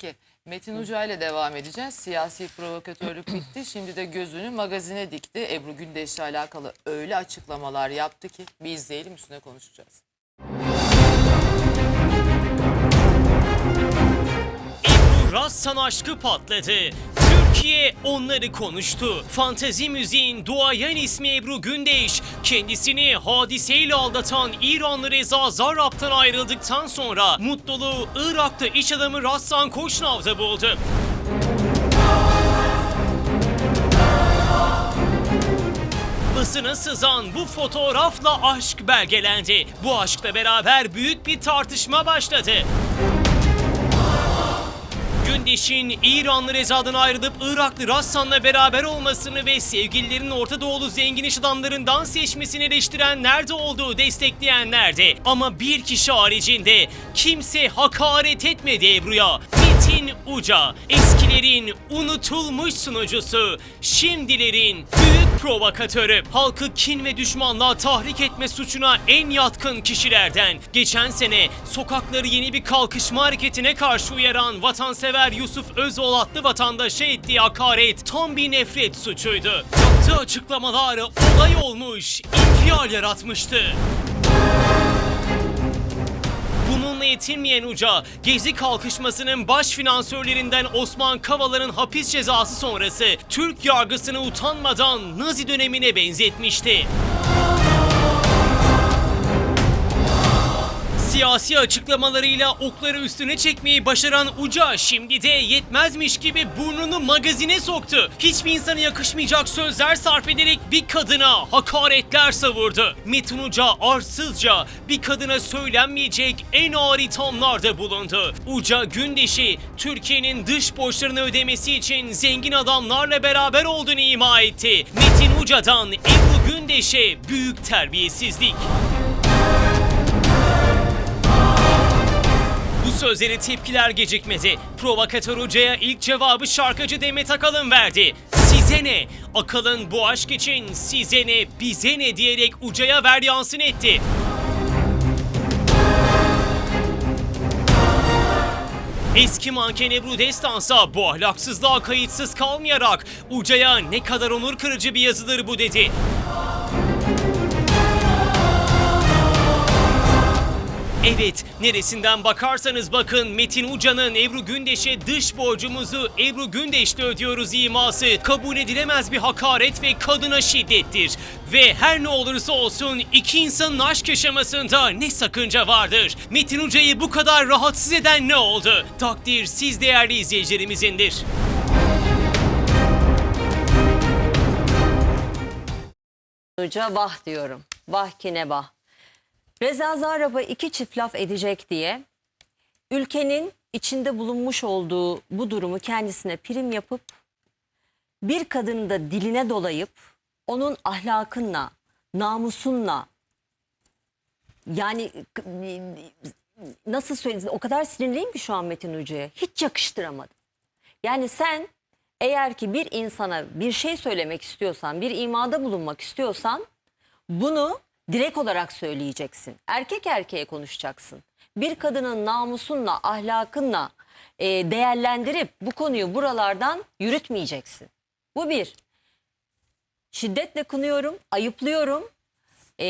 Peki Metin Uca ile devam edeceğiz. Siyasi provokatörlük bitti. Şimdi de gözünü magazine dikti. Ebru Gündeş ile alakalı öyle açıklamalar yaptı ki bir izleyelim üstüne konuşacağız. Ebru Rassan aşkı patladı. Türkiye onları konuştu. Fantezi müziğin duayen ismi Ebru Gündeş, kendisini hadiseyle aldatan İranlı Reza Zarrab'tan ayrıldıktan sonra mutluluğu Irak'ta iş adamı Rassan Koşnav'da buldu. Basına sızan bu fotoğrafla aşk belgelendi. Bu aşkla beraber büyük bir tartışma başladı. Gündeş'in İranlı Reza'dan ayrılıp Iraklı Rassan'la beraber olmasını ve sevgililerinin Orta Doğulu zengin iş adamlarından seçmesini eleştirenler de olduğu destekleyenler de. Ama bir kişi haricinde kimse hakaret etmedi Ebru'ya. Metin Uca, eskilerin unutulmuş sunucusu, şimdilerin büyük provokatörü, halkı kin ve düşmanlığa tahrik etme suçuna en yatkın kişilerden. Geçen sene sokakları yeni bir kalkışma hareketine karşı uyaran vatansever Yusuf Özol adlı vatandaşa ettiği hakaret tam bir nefret suçuydu. Yaptığı açıklamalar olay olmuş, infial yaratmıştı. Yetinmeyen Uca, Gezi kalkışmasının baş finansörlerinden Osman Kavala'nın hapis cezası sonrası Türk yargısını utanmadan Nazi dönemine benzetmişti. Siyasi açıklamalarıyla okları üstüne çekmeyi başaran Uca şimdi de yetmezmiş gibi burnunu magazine soktu. Hiçbir insana yakışmayacak sözler sarf ederek bir kadına hakaretler savurdu. Metin Uca arsızca bir kadına söylenmeyecek en ağır ithamlarda bulundu. Uca Gündeş'i Türkiye'nin dış borçlarını ödemesi için zengin adamlarla beraber olduğunu ima etti. Metin Uca'dan Ebru Gündeş'e büyük terbiyesizlik. Bu sözleri tepkiler gecikmedi. Provokatör hocaya ilk cevabı şarkıcı Demet Akalın verdi. Size ne? Akalın bu aşk için size ne, bize ne diyerek Uca'ya ver yansın etti. Eski manken Ebru Destansa bu ahlaksızlığa kayıtsız kalmayarak Uca'ya ne kadar onur kırıcı bir yazıdır bu dedi. Evet, neresinden bakarsanız bakın Metin Uca'nın Ebru Gündeş'e dış borcumuzu Ebru Gündeş'te ödüyoruz iması kabul edilemez bir hakaret ve kadına şiddettir. Ve her ne olursa olsun iki insanın aşk yaşamasında ne sakınca vardır. Metin Uca'yı bu kadar rahatsız eden ne oldu? Takdir siz değerli izleyicilerimizindir. Hoca vah diyorum. Vah ki ne vah. Reza Zarrab'a iki çift laf edecek diye ülkenin içinde bulunmuş olduğu bu durumu kendisine prim yapıp bir kadını da diline dolayıp onun ahlakınla, namusunla yani nasıl söyleyeyim o kadar sinirliyim ki şu an Metin Hoca'ya. Hiç yakıştıramadım. Yani sen eğer ki bir insana bir şey söylemek istiyorsan, bir imada bulunmak istiyorsan bunu direkt olarak söyleyeceksin. Erkek erkeğe konuşacaksın. Bir kadının namusunla, ahlakınla e, değerlendirip bu konuyu buralardan yürütmeyeceksin. Bu bir. Şiddetle kınıyorum, ayıplıyorum. E,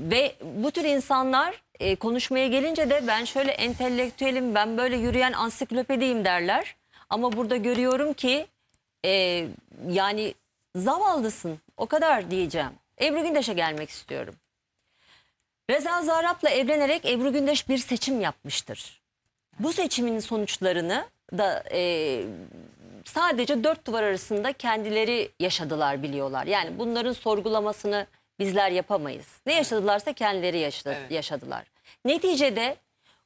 ve bu tür insanlar e, konuşmaya gelince de ben şöyle entelektüelim, ben böyle yürüyen ansiklopediyim derler. Ama burada görüyorum ki e, yani zavallısın o kadar diyeceğim. Ebru Gündeş'e gelmek istiyorum. Reza Zarrab'la evlenerek Ebru Gündeş bir seçim yapmıştır. Bu seçimin sonuçlarını da e, sadece dört duvar arasında kendileri yaşadılar biliyorlar. Yani bunların sorgulamasını bizler yapamayız. Ne yaşadılarsa kendileri yaşadı, Evet. yaşadılar. Neticede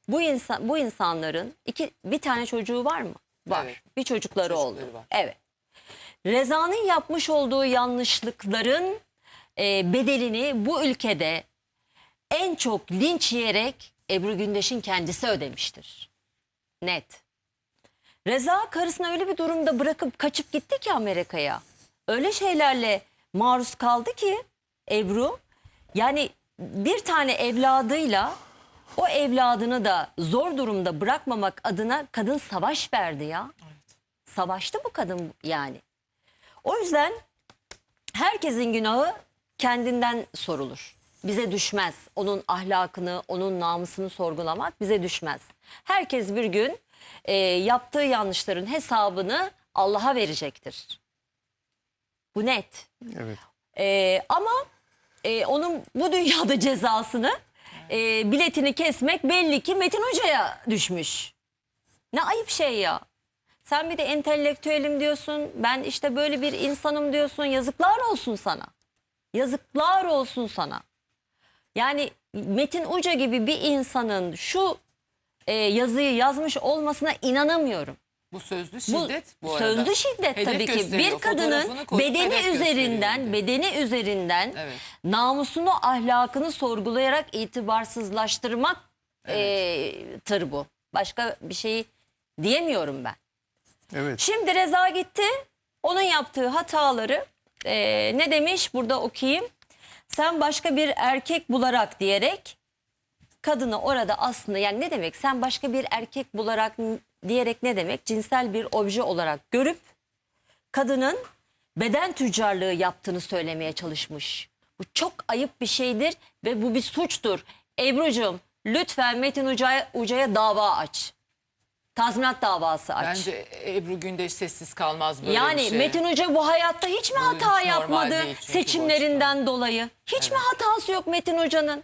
bu insan bu insanların iki bir tane çocuğu var mı? Var. Evet. Bir çocukları, oldu. Çocukları var. Evet. Reza'nın yapmış olduğu yanlışlıkların e, bedelini bu ülkede en çok linç yiyerek Ebru Gündeş'in kendisi ödemiştir. Net. Reza karısını öyle bir durumda bırakıp kaçıp gitti ki Amerika'ya. Öyle şeylerle maruz kaldı ki Ebru yani bir tane evladıyla o evladını da zor durumda bırakmamak adına kadın savaş verdi ya. Savaştı bu kadın yani. O yüzden herkesin günahı kendinden sorulur. Bize düşmez. Onun ahlakını, onun namusunu sorgulamak bize düşmez. Herkes bir gün e, yaptığı yanlışların hesabını Allah'a verecektir. Bu net. Evet. Ee, ama e, onun bu dünyada cezasını e, biletini kesmek belli ki Metin Hoca'ya düşmüş. Ne ayıp şey ya. Sen bir de entelektüelim diyorsun. Ben işte böyle bir insanım diyorsun. Yazıklar olsun sana. Yazıklar olsun sana. Yani Metin Uca gibi bir insanın şu e, yazıyı yazmış olmasına inanamıyorum. Bu sözlü Bu şiddet bu, arada. sözlü şiddet Hedef tabii ki. Bir kadının koyup bedeni üzerinden, bedeni üzerinden Evet. namusunu, ahlakını sorgulayarak itibarsızlaştırmak eee tır bu. Başka bir şey diyemiyorum ben. Evet. Şimdi Reza gitti. Onun yaptığı hataları eee, ne demiş burada okuyayım. Sen başka bir erkek bularak diyerek kadını orada aslında yani ne demek sen başka bir erkek bularak diyerek ne demek cinsel bir obje olarak görüp kadının beden tüccarlığı yaptığını söylemeye çalışmış. Bu çok ayıp bir şeydir ve bu bir suçtur. Ebru'cum lütfen Metin Uca'ya, Uca'ya dava aç. Tazminat davası aç. Bence Ebru Gündeş sessiz kalmaz böyle yani bir şey. Metin Hoca bu hayatta hiç mi Bu hata hiç normal yapmadı değil çünkü seçimlerinden dolayı? Hiç mi hatası yok Metin Hoca'nın?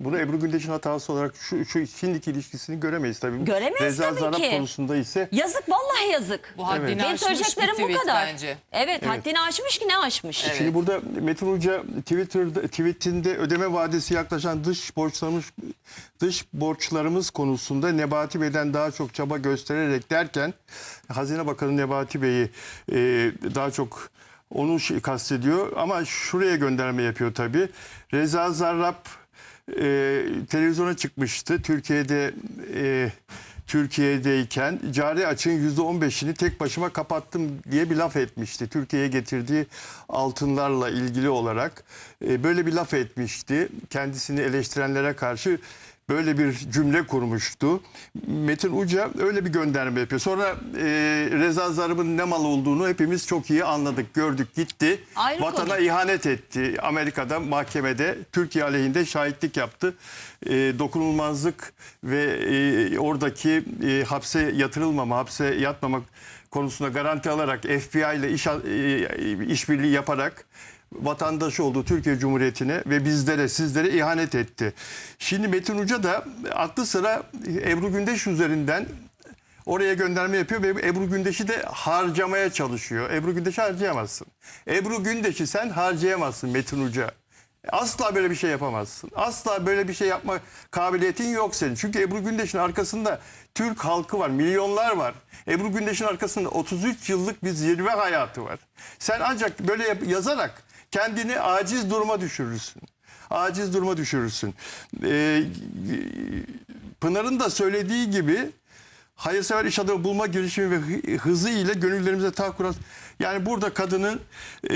Bunu Ebru Gündeş'in hatası olarak şu, şu şimdiki ilişkisini göremeyiz tabii. Göremeyiz Reza tabii ki. konusunda ise Yazık vallahi yazık. Bu haddini Benim aşmış bir söyleyeceklerim bu kadar. bence. Evet, haddini aşmış ki ne aşmış? Şimdi burada Metin Hoca Twitter'da tweetinde ödeme vadesi yaklaşan dış borçlarımız dış borçlarımız konusunda Nebati Bey'den daha çok çaba göstererek derken Hazine Bakanı Nebati Bey'i e, daha çok onu kastediyor ama şuraya gönderme yapıyor tabii. Reza Zarrab e, televizyona çıkmıştı. Türkiye'de e, Türkiye'deyken cari açığın %15'ini tek başıma kapattım diye bir laf etmişti. Türkiye'ye getirdiği altınlarla ilgili olarak e, böyle bir laf etmişti. Kendisini eleştirenlere karşı böyle bir cümle kurmuştu. Metin Uca öyle bir gönderme yapıyor. Sonra e, Reza Zarrab'ın ne mal olduğunu hepimiz çok iyi anladık, gördük, gitti. Ayrı Vatana konu. ihanet etti. Amerika'da mahkemede Türkiye aleyhinde şahitlik yaptı. E, dokunulmazlık ve e, oradaki e, hapse yatırılmama, hapse yatmamak konusunda garanti alarak FBI ile iş, e, işbirliği yaparak vatandaşı olduğu Türkiye Cumhuriyeti'ne ve bizlere, sizlere ihanet etti. Şimdi Metin Uca da aklı sıra Ebru Gündeş üzerinden oraya gönderme yapıyor ve Ebru Gündeş'i de harcamaya çalışıyor. Ebru Gündeş'i harcayamazsın. Ebru Gündeş'i sen harcayamazsın Metin Uca. Asla böyle bir şey yapamazsın. Asla böyle bir şey yapma kabiliyetin yok senin. Çünkü Ebru Gündeş'in arkasında Türk halkı var, milyonlar var. Ebru Gündeş'in arkasında 33 yıllık bir zirve hayatı var. Sen ancak böyle yazarak kendini aciz duruma düşürürsün. Aciz duruma düşürürsün. Ee, Pınar'ın da söylediği gibi hayırsever iş adamı bulma girişimi ve hı- hızı ile gönüllerimize taht kuran yani burada kadının e,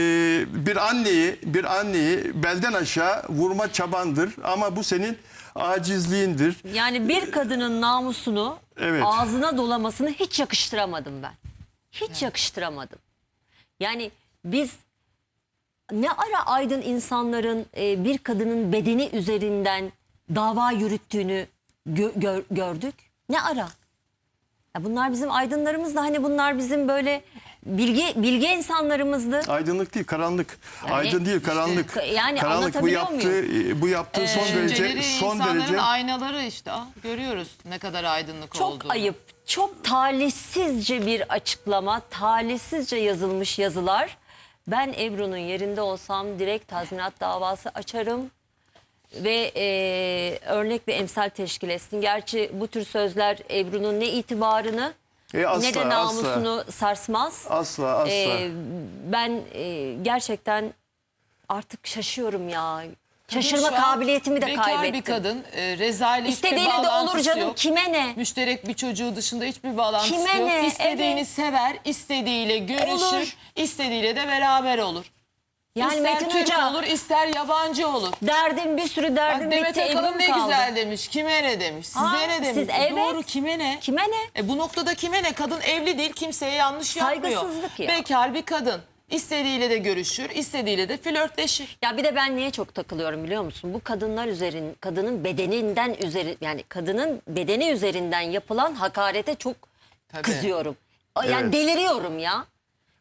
bir anneyi bir anneyi belden aşağı vurma çabandır ama bu senin acizliğindir. Yani bir kadının namusunu Evet. ağzına dolamasını hiç yakıştıramadım ben. Hiç yakıştıramadım. Yani biz ne ara aydın insanların e, bir kadının bedeni üzerinden dava yürüttüğünü gö- gör- gördük? Ne ara? Ya bunlar bizim aydınlarımız da hani bunlar bizim böyle bilgi bilge insanlarımızdı. Aydınlık değil karanlık. Yani Aydın değil karanlık. işte, yani karanlık bu yaptığı bu yaptığı son derece son insanların derece aynaları işte. Ah, görüyoruz ne kadar aydınlık Çok olduğunu. ayıp, çok talihsizce bir açıklama, talihsizce yazılmış yazılar. Ben Ebru'nun yerinde olsam direkt tazminat davası açarım ve e, örnek bir emsal teşkil etsin. Gerçi bu tür sözler Ebru'nun ne itibarını E, asla, ne de namusunu sarsmaz. asla asla. E, ben e, gerçekten artık şaşıyorum ya. Şaşırma an kabiliyetimi de bekar kaybettim. bir kadın. E, Reza ile hiçbir İstediğiyle de olur canım. yok. Kime ne? Müşterek bir çocuğu dışında hiçbir bağlantısı Kime yok. ne? İstediğini Evet. sever, istediğiyle görüşür, Olur. istediğiyle de beraber olur. Yani ister Metin Türk Hoca olur ister yabancı olur. derdim bir sürü derdim Bak Demet bitti Akalın ne kaldı. güzel demiş. Kime ne demiş? Size Ha, ne demiş? siz evet. Doğru kime ne? Kime ne? E bu noktada kime ne? Kadın evli değil kimseye yanlış yapmıyor. Saygısızlık ya. Bekar bir kadın. İstediğiyle de görüşür, istediğiyle de flörtleşir. Ya bir de ben niye çok takılıyorum biliyor musun? Bu kadınlar üzerin, kadının bedeninden üzeri yani kadının bedeni üzerinden yapılan hakarete çok Tabii. kızıyorum. Yani Evet. deliriyorum ya.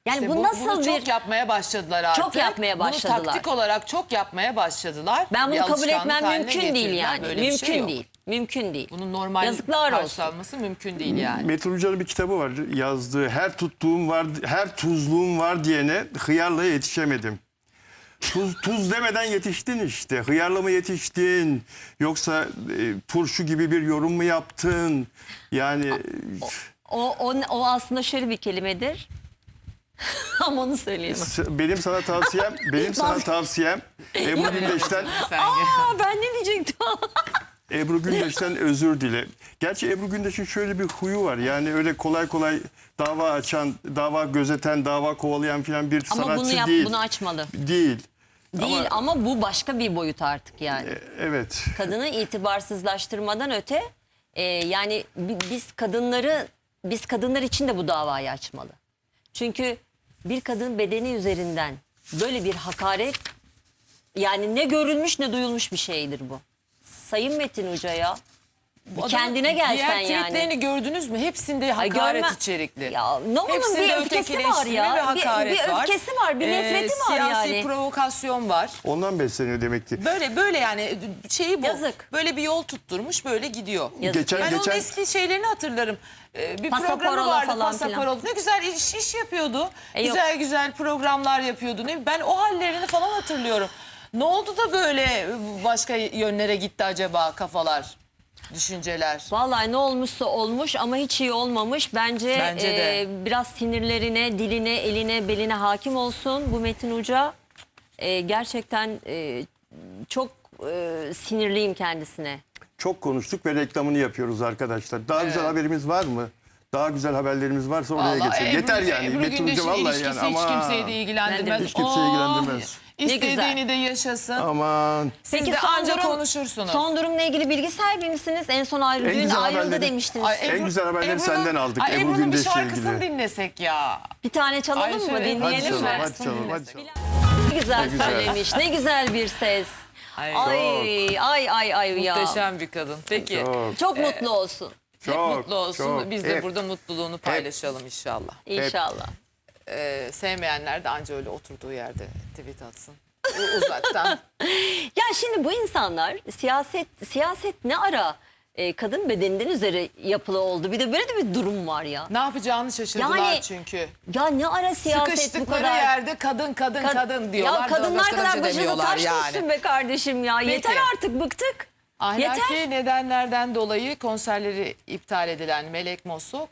Yani İşte bu, bu- nasıl bunu bir çok yapmaya başladılar artık. Çok yapmaya başladılar. Bunu taktik olarak çok yapmaya başladılar. ben Bir bunu kabul alışkanlık etmem haline mümkün değil getirdiler. yani. Böyle bir mümkün şey yok. değil. Mümkün değil. Bunun normal Yazıklar olsun. karşılanması mümkün değil yani. Metin Hoca'nın bir kitabı var yazdığı her tuttuğum var her tuzluğum var diyene hıyarla yetişemedim. Tuz, tuz demeden yetiştin işte. Hıyarla mı yetiştin? Yoksa e, turşu gibi bir yorum mu yaptın? Yani O, o, o aslında şöyle bir kelimedir. Ama onu söyleyemem. benim sana tavsiyem, benim sana tavsiyem Ebru Gündeş'ten Aa ben ne diyecektim? Ebru Gündeş'ten özür dile. Gerçi Ebru Gündeş'in şöyle bir huyu var. Yani öyle kolay kolay dava açan, dava gözeten, dava kovalayan falan bir Ama sanatçı bunu yap, değil. bunu açmalı. Değil. Değil ama, bu başka bir boyut artık yani. Evet. Kadını itibarsızlaştırmadan öte e, yani bi- biz kadınları biz kadınlar için de bu davayı açmalı. Çünkü bir kadın bedeni üzerinden böyle bir hakaret yani ne görülmüş ne duyulmuş bir şeydir bu. Sayın Metin Hoca ya. Bir Adamın kendine gelsen diğer yani. tweetlerini gördünüz mü? Hepsinde hakaret görme- içerikli. Ya ne onun Hepsinde bir öfkesi var ötekileştirme ya. Bir, hakaret bir var. öfkesi var, bir Ee, nefreti var siyasi yani. provokasyon var. Ondan besleniyor demek ki. Böyle böyle yani şeyi bu. Yazık. Böyle bir yol tutturmuş böyle gidiyor. Yazık. Geçen Ben geçen onun eski şeylerini hatırlarım. Ee, bir Pasaparola programı vardı falan filan. Pasaparol. Ne güzel iş, iş yapıyordu. E, yok. güzel güzel programlar yapıyordu. Ne, ben o hallerini falan hatırlıyorum. Ne oldu da böyle başka yönlere gitti acaba kafalar, düşünceler? Vallahi ne olmuşsa olmuş ama hiç iyi olmamış. Bence, Bence de. e, biraz sinirlerine, diline, eline, beline hakim olsun bu Metin Hoca. E, gerçekten e, çok e, sinirliyim kendisine. Çok konuştuk ve reklamını yapıyoruz arkadaşlar. Daha güzel haberimiz var mı? Daha güzel haberlerimiz varsa oraya Vallahi geçelim. Ebru- Yeter yani. Ebru Metin Hoca Gündeş'in vallahi ilişkisi yani. hiç Aman. kimseyi de ilgilendirmez. Hiç kimseyi Oh, ilgilendirmez. İstediğini de yaşasın. Aman. Siz de ancak konuşursunuz. Son durumla ilgili bilgi sahibi misiniz? En son ayrı, En dün güzel ayrıldı haberleri- demiştiniz. Ay, En güzel haberleri senden aldık, Ay, Ebru Ebru'nun bir Gündeş'le şarkısını ilgili. dinlesek ya. bir tane çalalım Ay, mı? şöyle- Dinleyelim mi? hadi çalalım, hadi çalalım. Ne güzel, Ne güzel. söylemiş. Ne güzel bir ses. Ay, Ay ay ay ya. Muhteşem bir kadın. Peki. Çok, Çok mutlu olsun. Hep çok, mutlu olsun. çok. Biz de Hep. burada mutluluğunu paylaşalım inşallah. İnşallah. Ee, sevmeyenler de anca öyle oturduğu yerde tweet atsın. U- Uzaktan. Ya şimdi bu insanlar siyaset siyaset ne ara e, kadın bedeninden üzeri yapılı oldu. Bir de böyle de bir durum var ya. ne yapacağını şaşırdılar Yani çünkü. Ya ne ara siyaset bu Sıkıştıkları kadar. yerde kadın kadın Kad- kadın diyorlar. Ya kadınlar başka da bir kadar şey başınıza demiyorlar taş yani. düşsün be kardeşim ya. Peki. Yeter artık bıktık. Ahlaki Yeter. nedenlerden dolayı konserleri iptal edilen Melek Mosso